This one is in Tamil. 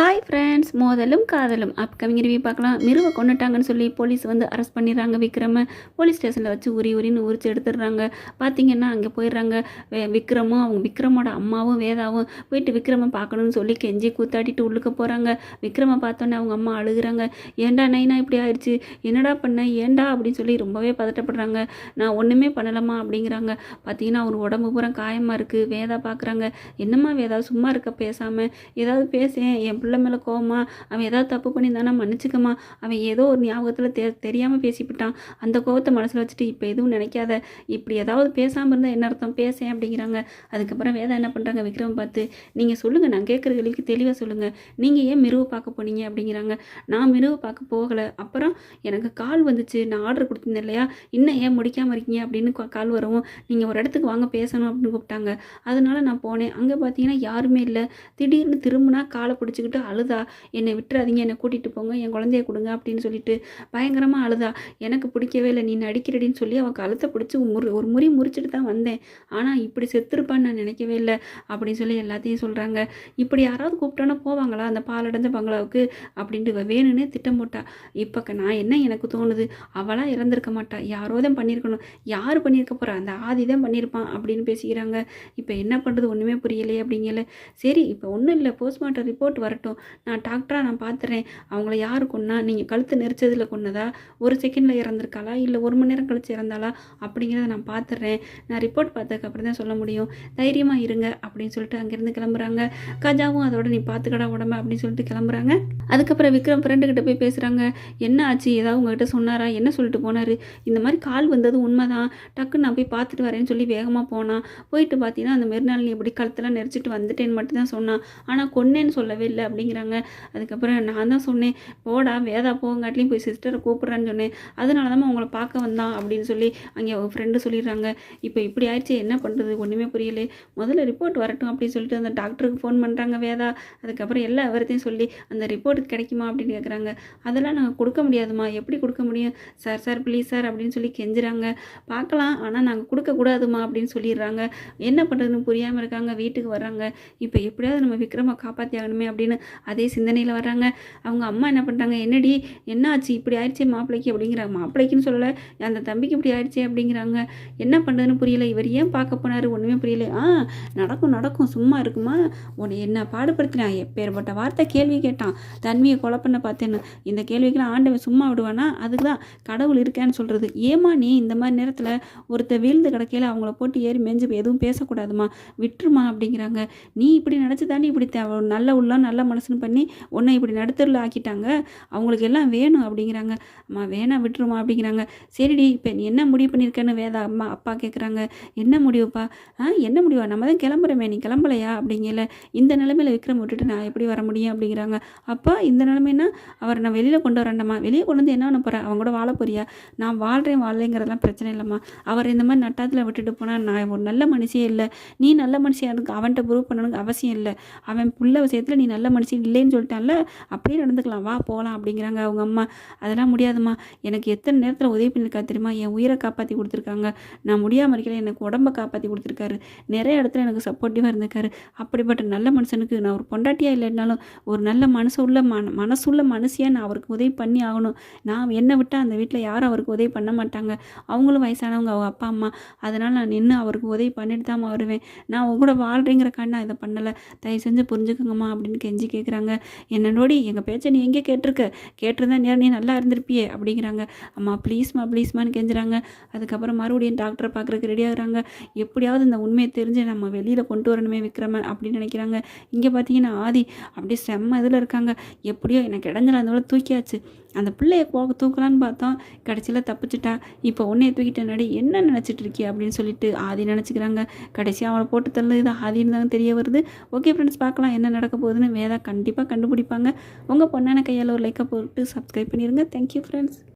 ஹாய் ஃப்ரெண்ட்ஸ் மோதலும் காதலும் அப்கமிங் ரிவ்யூ பார்க்கலாம். மிருவை கொண்டுட்டாங்கன்னு சொல்லி போலீஸ் வந்து அரெஸ்ட் பண்ணிடுறாங்க விக்ரம. போலீஸ் ஸ்டேஷனில் வச்சு உரி உரின்னு உரிச்சு எடுத்துடுறாங்க. பார்த்தீங்கன்னா அங்கே போயிடுறாங்க. வே- விக்ரமும் அவங்க விக்ரமோட அம்மாவும் வேதாவும் போயிட்டு விக்ரமை பார்க்கணும்னு சொல்லி கெஞ்சி கூத்தாடிட்டு உள்ளுக்க போகிறாங்க விக்ரம பார்த்தோன்னே அவங்க அம்மா அழுகுறாங்க. ஏன்டா நைனா இப்படி ஆயிடுச்சு என்னடா பண்ண? ஏன்டா அப்படின்னு சொல்லி ரொம்பவே பதட்டப்படுறாங்க. நான் ஒன்றுமே பண்ணலாமா அப்படிங்கிறாங்க. பார்த்தீங்கன்னா அவர் உடம்பு பூரா காயமாக இருக்குது வேதா பார்க்குறாங்க என்னம்மா வேதா சும்மா இருக்க பேசாமல் ஏதாவது பேசேன் என் பிள்ளை மேலே கோவமா அவன் ஏதாவது தப்பு பண்ணியிருந்தானா மன்னிச்சுக்கம்மா. அவன் ஏதோ ஒரு ஞாபகத்தில் தெ தெரியாமல் பேசிவிட்டான். அந்த கோவத்தை மனசில் வச்சுட்டு இப்போ எதுவும் நினைக்காத. இப்படி ஏதாவது பேசாமல் இருந்தால் என்ன அர்த்தம்? பேசேன் அப்படிங்கிறாங்க. அதுக்கப்புறம் வேதா என்ன பண்ணுறாங்க விக்ரம் பார்த்து நீங்கள் சொல்லுங்கள் நான் கேட்குற கேள்விக்கு தெளிவாக சொல்லுங்கள் நீங்கள் ஏன் மிருவு பார்க்க போனீங்க? அப்படிங்கிறாங்க. நான் மிருவு பார்க்க போகலை. அப்புறம் எனக்கு கால் வந்துச்சு. நான் ஆர்டர் கொடுத்துருந்தேன் இல்லையா? இன்னும் ஏன் முடிக்காமல் இருக்கீங்க? அப்படின்னு கால் வரவும் நீங்கள் ஒரு இடத்துக்கு வாங்க பேசணும் அப்படின்னு கூப்பிட்டாங்க. அதனால நான் போனேன். அங்கே பார்த்தீங்கன்னா யாருமே இல்லை. திடீர்னு திரும்பினா காலை பிடிச்சிக்கிட்டு அழுதா என்னை விட்டுறாதீங்க என்னை கூட்டிகிட்டு போங்க என் குழந்தைய கொடுங்க அப்படின்னு சொல்லிட்டு பயங்கரமாக அழுதா. எனக்கு பிடிக்கவே இல்லை நீ நடிக்கிறடின்னு சொல்லி அவள் கழுத்தை பிடிச்சி முறி ஒரு முறி முறிச்சிட்டு தான் வந்தேன். ஆனால் இப்படி செத்துருப்பான்னு நான் நினைக்கவே இல்லை அப்படின்னு சொல்லி எல்லாத்தையும் சொல்கிறாங்க இப்படி யாராவது கூப்பிட்டோன்னா போவாங்களா அந்த பாலடைஞ்ச பங்களாவுக்கு? அப்படின்ட்டு வேணும்னே திட்டம் போட்டா. இப்போ நான் என்ன எனக்கு தோணுது? அவளாக இறந்துருக்க மாட்டா. யாரோ தான் பண்ணியிருக்கணும். யார் பண்ணியிருக்க போகிறா அந்த ஆதி தான் பண்ணியிருப்பான் அப்படின்னு பேசிக்கிறாங்க. இப்போ என்ன பண்ணுறது ஒன்றுமே புரியலையே அப்படிங்கல. சரி இப்போ ஒன்றும் இல்லை. போஸ்ட்மார்ட்டம் ரிப்போர்ட் வரட்டும். நான் டாக்டராக நான் பார்த்துறேன் அவங்கள யார் கொன்னா நீங்கள் கழுத்து நெரிச்சதில் கொன்னதா? ஒரு செகண்டில் இறந்துருக்காளா? இல்லை ஒரு மணி நேரம் கழிச்சு இறந்தாளா? அப்படிங்கிறத நான் பார்த்துறேன் நான் ரிப்போர்ட் பார்த்ததுக்கப்புறம் தான் சொல்ல முடியும். தைரியமாக இருங்க அப்படின்னு சொல்லிட்டு அங்கேருந்து கிளம்புறாங்க. கஜாவும் அதோட நீ பார்த்துக்கடா உடம்ப அப்படின்னு சொல்லிட்டு கிளம்புறாங்க. அதுக்கப்புறம் விக்ரம் ஃப்ரெண்டுக்கிட்ட போய் பேசுகிறாங்க என்ன ஆச்சு? ஏதாவது உங்ககிட்ட சொன்னாரா? என்ன சொல்லிட்டு போனார்? இந்த மாதிரி கால் வந்தது உண்மைதான். டக்குன்னு நான் போய் பார்த்துட்டு வரேன்னு சொல்லி வேகமாக போனான் போயிட்டு பார்த்தீங்கன்னா அந்த மறுநாள் நீ எப்படி கழுத்தெல்லாம் நெரிச்சிட்டு வந்துட்டேன்னு மட்டும் தான் சொன்னான் ஆனால் கொன்னேன்னு சொல்லவே இல்லை அப்படிங்கிறாங்க. அதுக்கப்புறம் நான் தான் சொன்னேன் போடா வேதா போங்காட்டிலையும் போய் சிஸ்டரை கூப்பிட்றான்னு சொன்னேன். அதனால தான் உங்களை பார்க்க வந்தான் அப்படின்னு சொல்லி அங்கே அவங்க ஃப்ரெண்டு சொல்லிடுறாங்க. இப்போ இப்படி ஆயிடுச்சு என்ன பண்ணுறது ஒன்றுமே புரியல. முதல்ல ரிப்போர்ட் வரட்டும் அப்படின்னு சொல்லிட்டு அந்த டாக்டருக்கு ஃபோன் பண்ணுறாங்க வேதா. அதுக்கப்புறம் எல்லா விவரத்தையும் சொல்லி அந்த ரிப்போர்ட் கிடைக்குமா அப்படின்னு கேட்குறாங்க அதெல்லாம் நாங்கள் கொடுக்க முடியாதுமா எப்படி கொடுக்க முடியும்? சார் சார் ப்ளீஸ் சார் அப்படின்னு சொல்லி கெஞ்சுறாங்க. பார்க்கலாம். ஆனால் நாங்கள் கொடுக்கக்கூடாதுமா அப்படின்னு சொல்லிடுறாங்க. என்ன பண்ணுறதுன்னு புரியாமல் இருக்காங்க. வீட்டுக்கு வர்றாங்க. இப்போ எப்படியாவது நம்ம விக்ரமை காப்பாற்றி ஆகணுமே அப்படின்னு அதே சிந்தனையில் வர்றாங்க. அவங்க அம்மா என்ன பண்ணுறாங்க என்னடி? என்ன ஆச்சு இப்படி ஆயிடுச்சே மாப்பிள்ளைக்கு அப்படிங்கிறாங்க மாப்பிள்ளைக்குன்னு சொல்லலை. அந்த தம்பிக்கு இப்படி ஆயிடுச்சே அப்படிங்கிறாங்க. என்ன பண்ணுறதுன்னு புரியல. இவர் ஏன் பார்க்க போனார்? ஒன்றுமே புரியல. ஆ நடக்கும் நடக்கும். சும்மா இருக்குமா? உன்னை என்ன பாடுபடுத்தினா? எப்பேற்பட்ட வார்த்தை கேள்வி கேட்டான். தன்மையை கொலை பண்ண பார்த்தேன்னு இந்த கேள்விக்கெல்லாம் ஆண்டவன் சும்மா விடுவானா? அதுக்கு தான் கடவுள் இருக்கேன்னு சொல்கிறது ஏமா நீ இந்த மாதிரி நேரத்தில் ஒருத்தர் வீழ்ந்து கிடக்கையில் அவங்கள போட்டு ஏறி மெஞ்சு எதுவும் பேசக்கூடாதுமா? விட்டுருமா அப்படிங்கிறாங்க. நீ இப்படி நினச்சி தாண்டி இப்படி நல்ல உள்ளம் நல்ல மனசுன்னு பண்ணி உன்னை இப்படி நடுத்தரில் ஆக்கிட்டாங்க. அவங்களுக்கு எல்லாம் வேணும் அப்படிங்கிறாங்க. அம்மா வேணாம் விட்டுருமா அப்படிங்கிறாங்க. சரிடி இப்போ நீ என்ன முடிவு பண்ணியிருக்கேன்னு வேதா அம்மா அப்பா கேட்குறாங்க என்ன முடிவுப்பா? ஆ என்ன முடிவா? நம்ம தான் கிளம்புறோமே நீ கிளம்பலையா அப்படிங்கல. இந்த நிலமையில விக்ரம் விட்டுட்டு நான் எப்படி வர முடியும் அப்படிங்கிறாங்க. அப்போ இந்த நிலைமைனா அவர் நான் வெளியில் கொண்டு வரேன்டம்மா. வெளியே கொண்டு வந்து என்ன பண்ண போகிறேன் அவங்க கூட வாழ போறியா? நான் வாழ்கிறேன் வாழலைங்கிறதெல்லாம் பிரச்சனை இல்லைம்மா. அவர் இந்த மாதிரி நட்டாத்தில் விட்டுட்டு போனால் நான் ஒரு நல்ல மனுஷியே இல்லை. நீ நல்ல மனுஷியாக இருக்கு அவன்கிட்ட ப்ரூவ் பண்ணணுங்க அவசியம் இல்லை. அவன் புள்ள விஷயத்தில் நீ நல்ல மனுஷன் இல்லைன்னு சொல்லிட்டான்ல அப்படியே நடந்துக்கலாம். வா போகலாம் அப்படிங்கிறாங்க அவங்க அம்மா. அதெல்லாம் முடியாதும்மா. எனக்கு எத்தனை நேரத்தில் உதவி பண்ணியிருக்கா தெரியுமா? என் உயிரை காப்பாற்றி கொடுத்துருக்காங்க. நான் முடியாமல் இருக்கல எனக்கு உடம்பை காப்பாற்றி கொடுத்துருக்காரு. நிறைய இடத்துல எனக்கு சப்போர்ட்டிவாக இருந்திருக்காரு. அப்படிப்பட்ட நல்ல மனுஷனுக்கு நான் ஒரு பொண்டாட்டியாக இல்லைனாலும் ஒரு நல்ல மனசு உள்ள மன மனசுள்ள மனுஷியாக நான் அவருக்கு உதவி பண்ணி ஆகணும். நான் என்னை விட்டால் அந்த வீட்டில் யாரும் அவருக்கு உதவி பண்ண மாட்டாங்க. அவங்களும் வயசானவங்க அவங்க அப்பா அம்மா. அதனால் நான் நின்று அவருக்கு உதவி பண்ணிட்டு தான் வருவேன். நான் அவங்க கூட வாழ்கிறேங்கிற நான் இதை பண்ணலை. தயவு செஞ்சு புரிஞ்சுக்கோங்கம்மா அப்படின்னு கெஞ்சி கேட்குறாங்க என்னோடி எங்கள் பேச்சை நீ எங்கே கேட்டிருக்க? கேட்டிருந்தா நேரம் நீ நல்லா இருந்திருப்பியே அப்படிங்கிறாங்க. அம்மா ப்ளீஸ்மா ப்ளீஸ்மான்னு கெஞ்சுறாங்க. அதுக்கப்புறம் மறுபடியும் டாக்டரை பார்க்குறக்கு ரெடி ஆகுறாங்க. எப்படியாவது இந்த உண்மையை தெரிஞ்சு நம்ம வெளியில் கொண்டு வரணுமே விக்ரமன் அப்படின்னு நினைக்கிறாங்க. இங்கே பார்த்தீங்கன்னா ஆதி அப்படியே செம்ம இதில் இருக்காங்க. எப்படியோ எனக்கு இடைஞ்சல அந்த தூக்கியாச்சு. அந்த பிள்ளைய போக தூக்கலான்னு பார்த்தோம் கடைசியில் தப்பிச்சிட்டா. இப்போ உன்னைய தூக்கிட்ட நடி என்ன நினச்சிட்டு இருக்கிய அப்படின்னு சொல்லிட்டு ஆதி நினச்சிக்கிறாங்க. கடைசியாக அவளை போட்டு தள்ளுது. ஆதின்னு தான் தெரிய வருது. ஓகே ஃப்ரெண்ட்ஸ் பார்க்கலாம் என்ன நடக்க போகுதுன்னு. வேதா கண்டிப்பாக கண்டுபிடிப்பாங்க. உங்கள் பொண்ணான கையால் ஒரு லைக்கை போட்டு சப்ஸ்கிரைப் பண்ணிடுங்க தேங்க்யூ ஃப்ரெண்ட்ஸ்